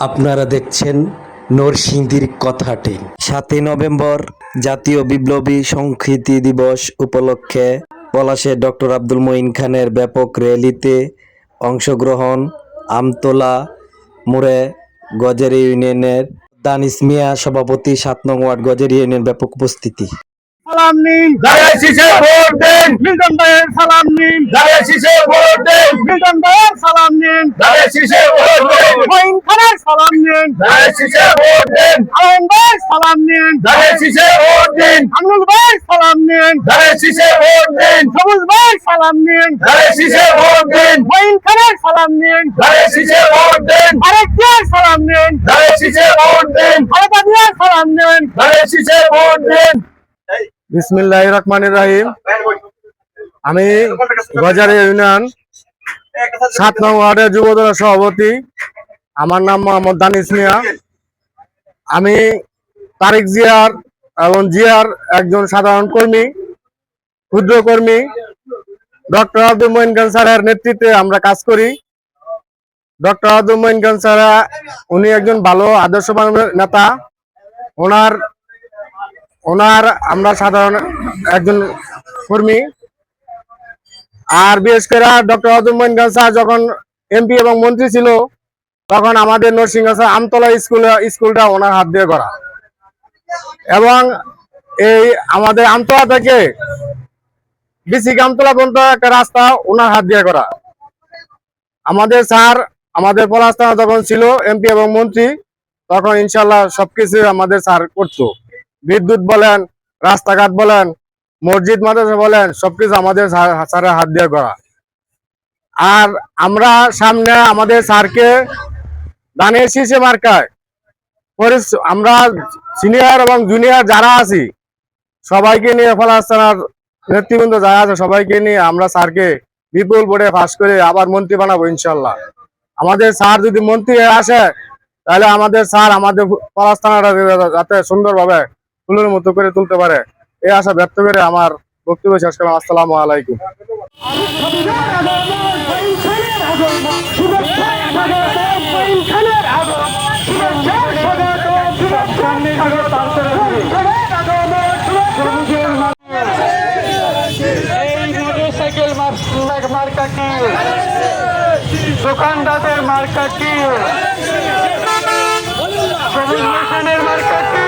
আপনারা দেখছেন নরসিংদীর কথাটি। সাতই নভেম্বর জাতীয় বিপ্লবী সংস্কৃতি দিবস উপলক্ষে পলাশে ডক্টর আব্দুল মঈন খানের ব্যাপক র্যালিতে অংশগ্রহণ আমতলা মোড়ে গজের ইউনিয়নের দানিস মিয়া সভাপতি সাত নং ওয়ার্ড গজের ইউনিয়ন ব্যাপক উপস্থিতি। সালাম নিন ভোট দেন। মিল্টন ভাইয়ের সালাম নিন। ভোট দেন। মিল্টন ভাইয়ের সালাম নিন ধারে শীষে ভোট দেন মঈন খানের শীষে ভোট দেন। আলম ভাইয়ের সালাম নিন। ভোট দেন। আমিনুল ভাইয়ের সালাম নিন। ভোট দেন। সবুজ ভাইয়ের সালাম নিন। ভোট দেন। মঈন খানের সালাম নিন। ভোট দেন। আরেক সালাম নিন। ভোট দেন। আরেকা সালাম নিন। ভোট দেন। বিসমিল্লাহ রহমানির রাহিম। আমি গজারে ইউনিয়ন সাত নং ওয়ার্ডের যুবদলের সভাপতি আমার নাম মোহাম্মদ দানিস মিয়া। আমি তারিক জিয়ার এবং জিয়ার একজন সাধারণ কর্মী, ক্ষুদ্র কর্মী। ডক্টর আব্দুল মঈন খান স্যারের নেতৃত্বে আমরা কাজ করি। ডক্টর আব্দুল মঈন খান স্যার, উনি একজন ভালো আদর্শবান নেতা। ওনার ওনার আমরা সাধারণ একজন কর্মী। আর বিশেষ করে ডক্টর আব্দুল খান স্যার যখন এমপি এবং মন্ত্রী ছিল তখন আমাদের নরসিংহ আমতলা স্কুল স্কুলটা ওনার হাত দিয়ে করা। এবং এই আমাদের আমতলা থেকে বিসি আমতলা পর্যন্ত একটা রাস্তা ওনার হাত দিয়ে করা। আমাদের স্যার, আমাদের পলাস্থানা যখন ছিল এমপি এবং মন্ত্রী, তখন ইনশাল্লাহ সবকিছু আমাদের স্যার করতো। বিদ্যুৎ বলেন, রাস্তাঘাট বলেন, মসজিদ, মাদ্রাসা বলেন, সবকিছু আমাদের স্যার- স্যারের হাত দিয়ে করা। আর আমরা সামনে আমাদের স্যারকে দানের শীষে মার্কায়। আমরা সিনিয়র এবং জুনিয়র যারা আছি, সবাইকে নিয়ে ফলাস্তানার নেতৃবৃন্দ যারা আছে, সবাইকে নিয়ে আমরা স্যারকে বিপুল বোর্ডে পাস করে আবার মন্ত্রী বানাবো ইনশাল্লাহ। আমাদের স্যার যদি মন্ত্রী আসে, তাহলে আমাদের স্যার আমাদের পলাস্তানাটা যাতে সুন্দরভাবে ফুলের মতো করে তুলতে পারে। এই আশা ব্যক্ত করে আমার বক্তব্য শেষ করলাম। আসসালামু আলাইকুম। মার্কা দোকানদারের মার্কা কি? মার্কা কি?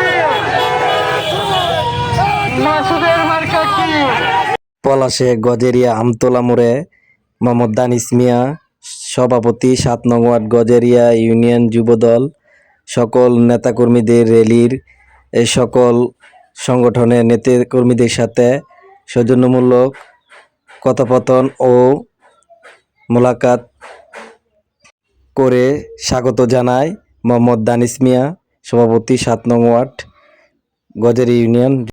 মাসুদের পলাশে গজেরিয়া আমতলা মোড়ে। মোহাম্মদ দানিস মিয়া, সভাপতি, সাত নং ওয়ার্ড, গজেরিয়া ইউনিয়ন যুবদল। সকল নেতাকর্মীদের র্যালির এই সকল সংগঠনের নেতাকর্মীদের সাথে সৌজন্যমূলক কথোপকথন ও মোলাকাত করে স্বাগত জানায় মোহাম্মদ দানিস মিয়া, সভাপতি, সাত নং ওয়ার্ড গজেরি ইউনিয়ন